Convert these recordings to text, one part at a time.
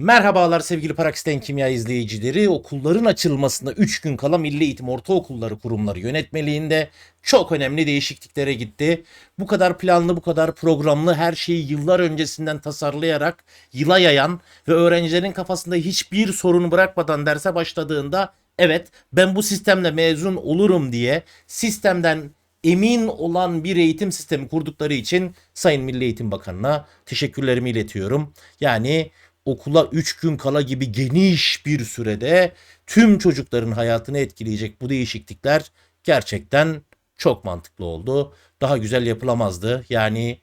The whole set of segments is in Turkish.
Merhabalar sevgili Parakisten Kimya izleyicileri. Okulların açılmasına 3 gün kala Milli Eğitim Ortaokulları Kurumları Yönetmeliğinde çok önemli değişikliklere gitti. Bu kadar planlı, bu kadar programlı her şeyi yıllar öncesinden tasarlayarak yıla yayan ve öğrencilerin kafasında hiçbir sorun bırakmadan derse başladığında evet ben bu sistemle mezun olurum diye sistemden emin olan bir eğitim sistemi kurdukları için Sayın Milli Eğitim Bakanı'na teşekkürlerimi iletiyorum. Yani okula 3 gün kala gibi geniş bir sürede tüm çocukların hayatını etkileyecek bu değişiklikler gerçekten çok mantıklı oldu. Daha güzel yapılamazdı. Yani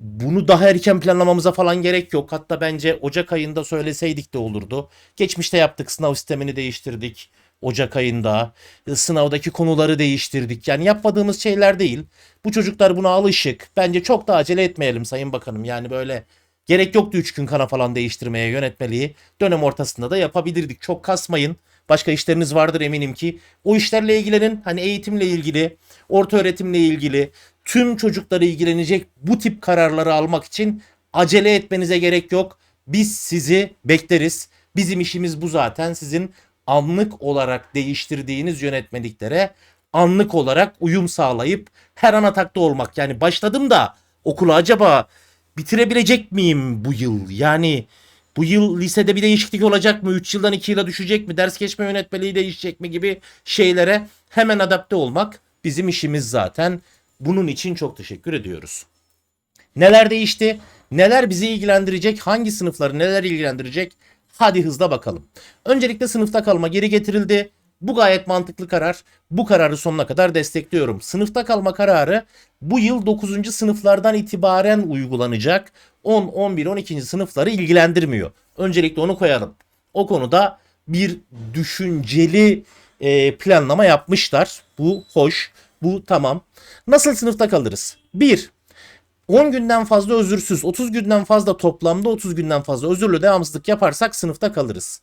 bunu daha erken planlamamıza falan gerek yok. Hatta bence Ocak ayında söyleseydik de olurdu. Geçmişte yaptık sınav sistemini değiştirdik. Ocak ayında sınavdaki konuları değiştirdik. Yani yapmadığımız şeyler değil. Bu çocuklar buna alışık. Bence çok da acele etmeyelim Sayın Bakanım. Yani böyle gerek yoktu 3 gün kana falan değiştirmeye yönetmeliği. Dönem ortasında da yapabilirdik. Çok kasmayın. Başka işleriniz vardır eminim ki. O işlerle ilgilenin. Hani eğitimle ilgili, orta öğretimle ilgili, tüm çocukları ilgilenecek bu tip kararları almak için acele etmenize gerek yok. Biz sizi bekleriz. Bizim işimiz bu zaten. Sizin anlık olarak değiştirdiğiniz yönetmeliklere anlık olarak uyum sağlayıp her an atakta olmak. Yani başladım da okula acaba bitirebilecek miyim bu yıl? Yani bu yıl lisede bir değişiklik olacak mı? 3 yıldan 2 yıla düşecek mi? Ders geçme yönetmeliği değişecek mi gibi şeylere hemen adapte olmak bizim işimiz zaten. Bunun için çok teşekkür ediyoruz. Neler değişti? Neler bizi ilgilendirecek? Hangi sınıfları neler ilgilendirecek? Hadi hızla bakalım. Öncelikle sınıfta kalma geri getirildi. Bu gayet mantıklı karar. Bu kararı sonuna kadar destekliyorum. Sınıfta kalma kararı bu yıl 9. sınıflardan itibaren uygulanacak. 10, 11, 12. sınıfları ilgilendirmiyor. Öncelikle onu koyalım. O konuda bir düşünceli e, planlama yapmışlar. Bu hoş. Bu tamam. Nasıl sınıfta kalırız? 1. 10 günden fazla özürsüz, 30 günden fazla toplamda 30 günden fazla özürlü devamsızlık yaparsak sınıfta kalırız.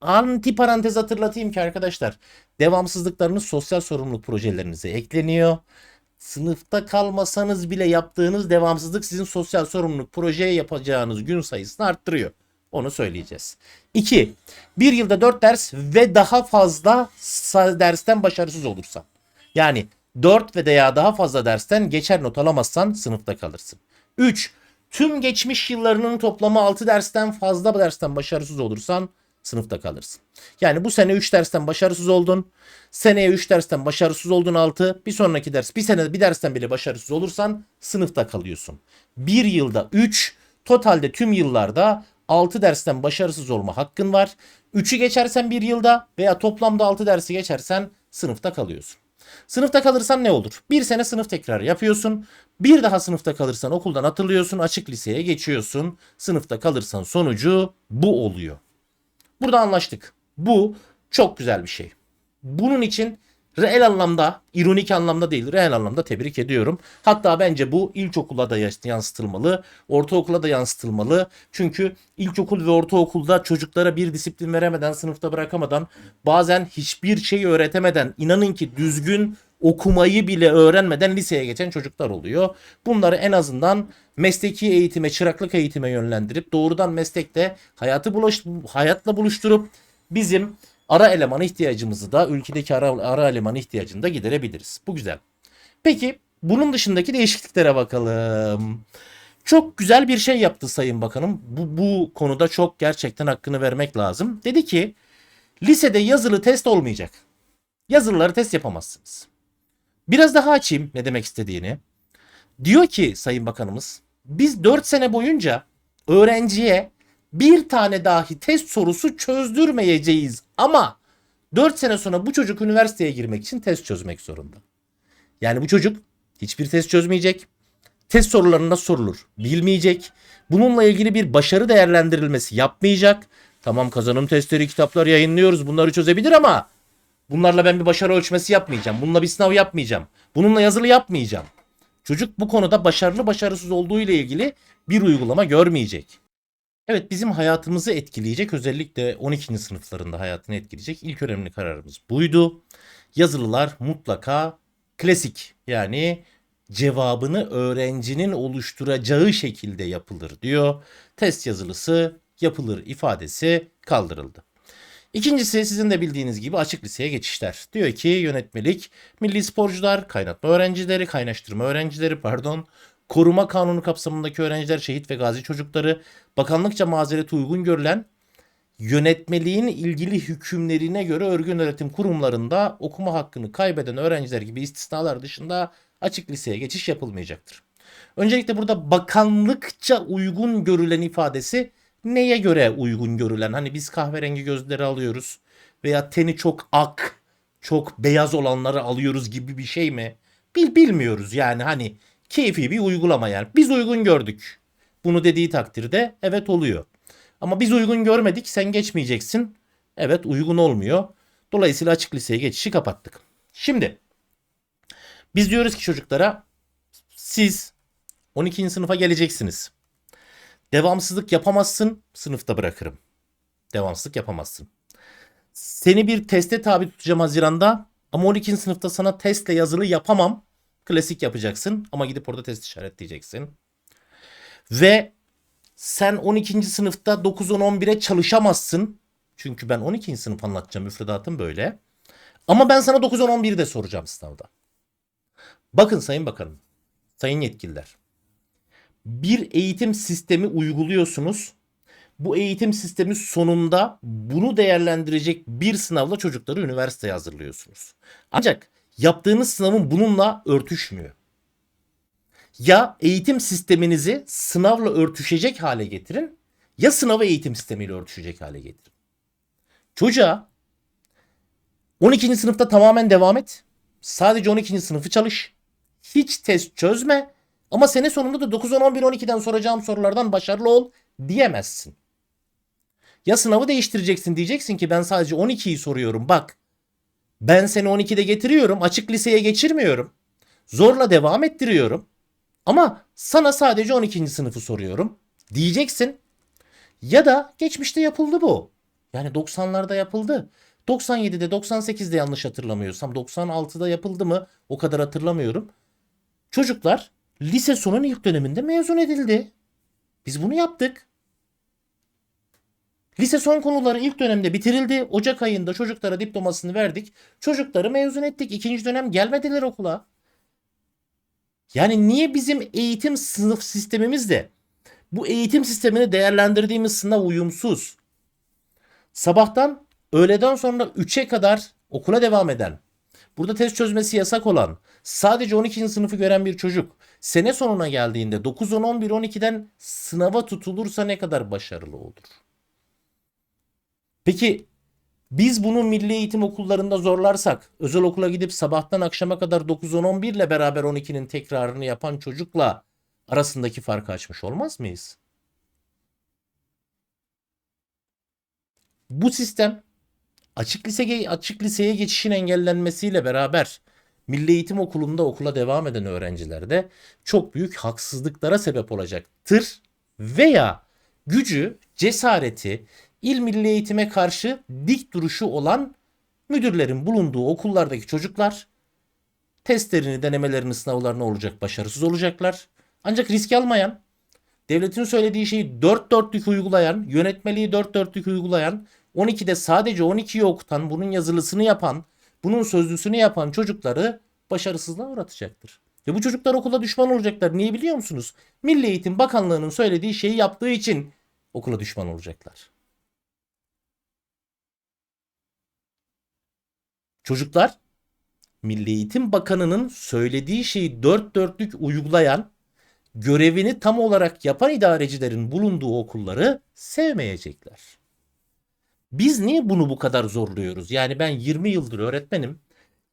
Anti parantez hatırlatayım ki arkadaşlar devamsızlıklarınız sosyal sorumluluk projelerinize ekleniyor. Sınıfta kalmasanız bile yaptığınız devamsızlık sizin sosyal sorumluluk projeye yapacağınız gün sayısını arttırıyor. Onu söyleyeceğiz. 2. Bir yılda 4 ders ve daha fazla dersten başarısız olursan. Yani 4 ve veya daha fazla dersten geçer not alamazsan sınıfta kalırsın. 3. Tüm geçmiş yıllarının toplamı 6 dersten fazla dersten başarısız olursan sınıfta kalırsın. Yani bu sene 3 dersten başarısız oldun. Seneye 3 dersten başarısız oldun 6. Bir sonraki ders bir sene bir dersten bile başarısız olursan sınıfta kalıyorsun. Bir yılda 3, totalde tüm yıllarda 6 dersten başarısız olma hakkın var. 3'ü geçersen bir yılda veya toplamda 6 dersi geçersen sınıfta kalıyorsun. Sınıfta kalırsan ne olur? Bir sene sınıf tekrarı yapıyorsun. Bir daha sınıfta kalırsan okuldan atılıyorsun. Açık liseye geçiyorsun. Sınıfta kalırsan sonucu bu oluyor. Burada anlaştık. Bu çok güzel bir şey. Bunun için reel anlamda, ironik anlamda değil, reel anlamda tebrik ediyorum. Hatta bence bu ilkokula da yansıtılmalı, ortaokula da yansıtılmalı. Çünkü ilkokul ve ortaokulda çocuklara bir disiplin veremeden, sınıfta bırakamadan, bazen hiçbir şey öğretemeden, inanın ki düzgün okumayı bile öğrenmeden liseye geçen çocuklar oluyor. Bunları en azından mesleki eğitime, çıraklık eğitime yönlendirip doğrudan meslekte hayatı bulaş, hayatla buluşturup bizim ara eleman ihtiyacımızı da ülkedeki ara, ara eleman ihtiyacını da giderebiliriz. Bu güzel. Peki bunun dışındaki değişikliklere bakalım. Çok güzel bir şey yaptı Sayın Bakanım. Bu, bu konuda çok gerçekten hakkını vermek lazım. Dedi ki lisede yazılı test olmayacak. Yazılıları test yapamazsınız. Biraz daha açayım ne demek istediğini. Diyor ki Sayın Bakanımız biz 4 sene boyunca öğrenciye bir tane dahi test sorusu çözdürmeyeceğiz ama 4 sene sonra bu çocuk üniversiteye girmek için test çözmek zorunda. Yani bu çocuk hiçbir test çözmeyecek. Test soruları nasıl sorulur bilmeyecek. Bununla ilgili bir başarı değerlendirilmesi yapmayacak. Tamam kazanım testleri kitaplar yayınlıyoruz bunları çözebilir ama bunlarla ben bir başarı ölçmesi yapmayacağım. Bununla bir sınav yapmayacağım. Bununla yazılı yapmayacağım. Çocuk bu konuda başarılı başarısız olduğu ile ilgili bir uygulama görmeyecek. Evet bizim hayatımızı etkileyecek özellikle 12. sınıflarında hayatını etkileyecek ilk önemli kararımız buydu. Yazılılar mutlaka klasik yani cevabını öğrencinin oluşturacağı şekilde yapılır diyor. Test yazılısı yapılır ifadesi kaldırıldı. İkincisi sizin de bildiğiniz gibi açık liseye geçişler. Diyor ki yönetmelik, milli sporcular, kaynatma öğrencileri, kaynaştırma öğrencileri pardon, koruma kanunu kapsamındaki öğrenciler, şehit ve gazi çocukları, bakanlıkça mazereti uygun görülen yönetmeliğin ilgili hükümlerine göre örgün öğretim kurumlarında okuma hakkını kaybeden öğrenciler gibi istisnalar dışında açık liseye geçiş yapılmayacaktır. Öncelikle burada bakanlıkça uygun görülen ifadesi neye göre uygun görülen? Hani biz kahverengi gözleri alıyoruz veya teni çok ak, çok beyaz olanları alıyoruz gibi bir şey mi? Bil bilmiyoruz yani hani keyfi bir uygulama yani. Biz uygun gördük. Bunu dediği takdirde evet oluyor. Ama biz uygun görmedik sen geçmeyeceksin. Evet uygun olmuyor. Dolayısıyla açık liseye geçişi kapattık. Şimdi biz diyoruz ki çocuklara siz 12. sınıfa geleceksiniz. Devamsızlık yapamazsın, sınıfta bırakırım. Devamsızlık yapamazsın. Seni bir teste tabi tutacağım Haziran'da ama 12. sınıfta sana testle yazılı yapamam. Klasik yapacaksın ama gidip orada test işaretleyeceksin. Ve sen 12. sınıfta 9-10-11'e çalışamazsın. Çünkü ben 12. sınıf anlatacağım müfredatım böyle. Ama ben sana 9-10-11'i de soracağım sınavda. Bakın Sayın Bakanım, Sayın yetkililer. Bir eğitim sistemi uyguluyorsunuz. Bu eğitim sistemi sonunda bunu değerlendirecek bir sınavla çocukları üniversiteye hazırlıyorsunuz. Ancak yaptığınız sınavın bununla örtüşmüyor. Ya eğitim sisteminizi sınavla örtüşecek hale getirin ya sınavı eğitim sistemiyle örtüşecek hale getirin. Çocuğa 12. sınıfta tamamen devam et. Sadece 12. sınıfı çalış. Hiç test çözme. Ama sene sonunda da 9, 10, 11, 12'den soracağım sorulardan başarılı ol diyemezsin. Ya sınavı değiştireceksin diyeceksin ki ben sadece 12'yi soruyorum bak. Ben seni 12'de getiriyorum açık liseye geçirmiyorum. Zorla devam ettiriyorum. Ama sana sadece 12. sınıfı soruyorum diyeceksin. Ya da geçmişte yapıldı bu. Yani 90'larda yapıldı. 97'de 98'de yanlış hatırlamıyorsam 96'da yapıldı mı o kadar hatırlamıyorum. Çocuklar lise sonun ilk döneminde mezun edildi. Biz bunu yaptık. Lise son konuları ilk dönemde bitirildi. Ocak ayında çocuklara diplomasını verdik. Çocukları mezun ettik. İkinci dönem gelmediler okula. Yani niye bizim eğitim sınıf sistemimizde bu eğitim sistemini değerlendirdiğimiz sınav uyumsuz? Sabahtan öğleden sonra 3'e kadar okula devam eden, burada test çözmesi yasak olan, sadece 12. sınıfı gören bir çocuk sene sonuna geldiğinde 9, 10, 11, 12'den sınava tutulursa ne kadar başarılı olur? Peki biz bunu milli eğitim okullarında zorlarsak, özel okula gidip sabahtan akşama kadar 9-10-11 ile beraber 12'nin tekrarını yapan çocukla arasındaki farkı açmış olmaz mıyız? Bu sistem açık liseye açık liseye geçişin engellenmesiyle beraber Milli Eğitim Okulu'nda okula devam eden öğrencilerde çok büyük haksızlıklara sebep olacaktır veya gücü, cesareti, il milli eğitime karşı dik duruşu olan müdürlerin bulunduğu okullardaki çocuklar testlerini, denemelerini, sınavlarını olacak başarısız olacaklar. Ancak risk almayan, devletin söylediği şeyi dört dörtlük uygulayan, yönetmeliği dört dörtlük uygulayan, 12'de sadece 12'yi okutan, bunun yazılısını yapan, bunun sözlüsünü yapan çocukları başarısızlığa uğratacaktır. Ve bu çocuklar okula düşman olacaklar. Niye biliyor musunuz? Milli Eğitim Bakanlığı'nın söylediği şeyi yaptığı için okula düşman olacaklar. Çocuklar Milli Eğitim Bakanı'nın söylediği şeyi dört dörtlük uygulayan, görevini tam olarak yapan idarecilerin bulunduğu okulları sevmeyecekler. Biz niye bunu bu kadar zorluyoruz? Yani ben 20 yıldır öğretmenim.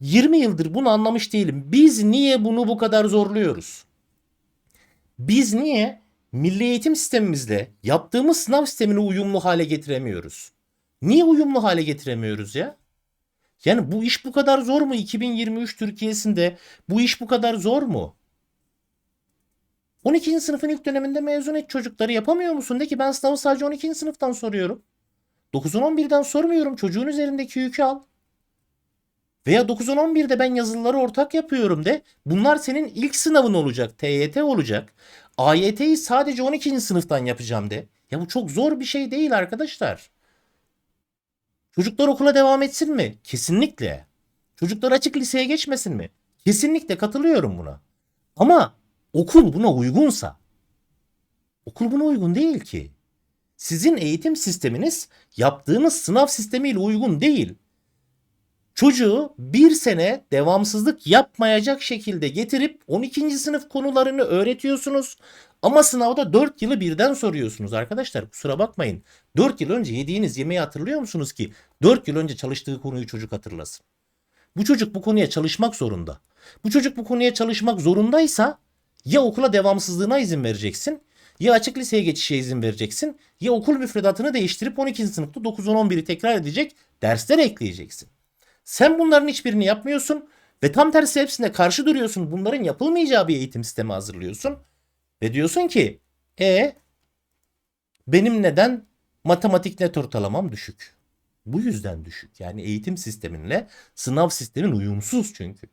20 yıldır bunu anlamış değilim. Biz niye bunu bu kadar zorluyoruz? Biz niye milli eğitim sistemimizle yaptığımız sınav sistemini uyumlu hale getiremiyoruz? Niye uyumlu hale getiremiyoruz ya? Yani bu iş bu kadar zor mu 2023 Türkiye'sinde? Bu iş bu kadar zor mu? 12. sınıfın ilk döneminde mezun et çocukları yapamıyor musun? De ki ben sınavı sadece 12. sınıftan soruyorum. 9'un 11'den sormuyorum. Çocuğun üzerindeki yükü al. Veya 9'un 11'de ben yazılıları ortak yapıyorum de. Bunlar senin ilk sınavın olacak. TYT olacak. AYT'yi sadece 12. sınıftan yapacağım de. Ya bu çok zor bir şey değil arkadaşlar. Çocuklar okula devam etsin mi? Kesinlikle. Çocuklar açık liseye geçmesin mi? Kesinlikle katılıyorum buna. Ama okul buna uygunsa. Okul buna uygun değil ki. Sizin eğitim sisteminiz yaptığınız sınav sistemiyle uygun değil. Çocuğu bir sene devamsızlık yapmayacak şekilde getirip 12. sınıf konularını öğretiyorsunuz. Ama sınavda 4 yılı birden soruyorsunuz arkadaşlar. Kusura bakmayın. 4 yıl önce yediğiniz yemeği hatırlıyor musunuz ki 4 yıl önce çalıştığı konuyu çocuk hatırlasın. Bu çocuk bu konuya çalışmak zorunda. Bu çocuk bu konuya çalışmak zorundaysa ya okula devamsızlığına izin vereceksin ya açık liseye geçişe izin vereceksin ya okul müfredatını değiştirip 12. sınıfta 9-10-11'i tekrar edecek dersler ekleyeceksin. Sen bunların hiçbirini yapmıyorsun ve tam tersi hepsine karşı duruyorsun. Bunların yapılmayacağı bir eğitim sistemi hazırlıyorsun. Ve diyorsun ki e benim neden matematik net ortalamam düşük? Bu yüzden düşük. Yani eğitim sisteminle sınav sistemin uyumsuz çünkü.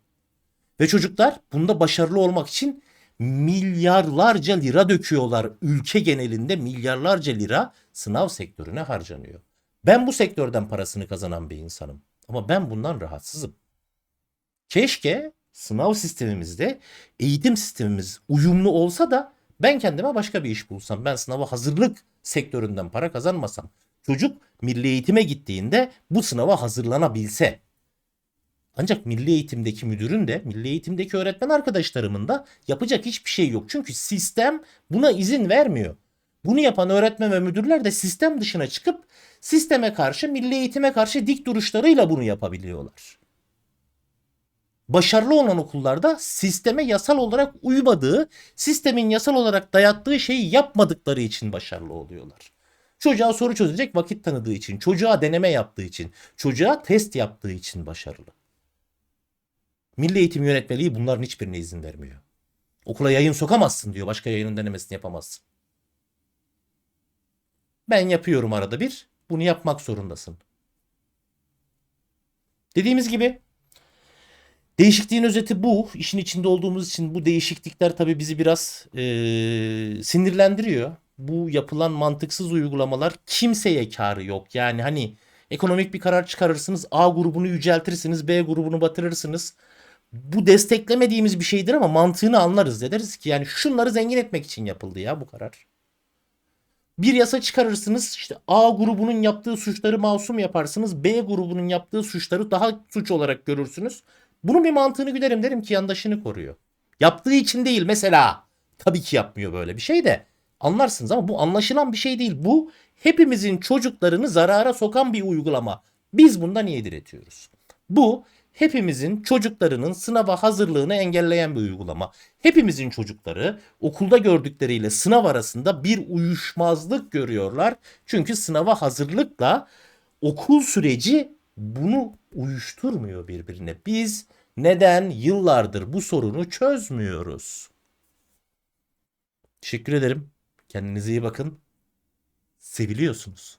Ve çocuklar bunda başarılı olmak için milyarlarca lira döküyorlar. Ülke genelinde milyarlarca lira sınav sektörüne harcanıyor. Ben bu sektörden parasını kazanan bir insanım. Ama ben bundan rahatsızım. Keşke sınav sistemimizde eğitim sistemimiz uyumlu olsa da ben kendime başka bir iş bulsam. Ben sınava hazırlık sektöründen para kazanmasam. Çocuk milli eğitime gittiğinde bu sınava hazırlanabilse. Ancak milli eğitimdeki müdürün de milli eğitimdeki öğretmen arkadaşlarımın da yapacak hiçbir şey yok. Çünkü sistem buna izin vermiyor. Bunu yapan öğretmen ve müdürler de sistem dışına çıkıp sisteme karşı, milli eğitime karşı dik duruşlarıyla bunu yapabiliyorlar. Başarılı olan okullarda sisteme yasal olarak uymadığı, sistemin yasal olarak dayattığı şeyi yapmadıkları için başarılı oluyorlar. Çocuğa soru çözecek vakit tanıdığı için, çocuğa deneme yaptığı için, çocuğa test yaptığı için başarılı. Milli Eğitim Yönetmeliği bunların hiçbirine izin vermiyor. Okula yayın sokamazsın diyor. Başka yayının denemesini yapamazsın. Ben yapıyorum arada bir. Bunu yapmak zorundasın. Dediğimiz gibi değişikliğin özeti bu. İşin içinde olduğumuz için bu değişiklikler tabii bizi biraz eee, sinirlendiriyor. Bu yapılan mantıksız uygulamalar kimseye karı yok. Yani hani ekonomik bir karar çıkarırsınız. A grubunu yüceltirsiniz. B grubunu batırırsınız. Bu desteklemediğimiz bir şeydir ama mantığını anlarız. Deriz ki yani şunları zengin etmek için yapıldı ya bu karar. Bir yasa çıkarırsınız işte A grubunun yaptığı suçları masum yaparsınız. B grubunun yaptığı suçları daha suç olarak görürsünüz. Bunun bir mantığını güderim derim ki yandaşını koruyor. Yaptığı için değil mesela. Tabii ki yapmıyor böyle bir şey de. Anlarsınız ama bu anlaşılan bir şey değil. Bu hepimizin çocuklarını zarara sokan bir uygulama. Biz bundan niye diretiyoruz? Bu hepimizin çocuklarının sınava hazırlığını engelleyen bir uygulama. Hepimizin çocukları okulda gördükleriyle sınav arasında bir uyuşmazlık görüyorlar. Çünkü sınava hazırlıkla okul süreci bunu uyuşturmuyor birbirine. Biz neden yıllardır bu sorunu çözmüyoruz? Teşekkür ederim. Kendinize iyi bakın. Seviliyorsunuz.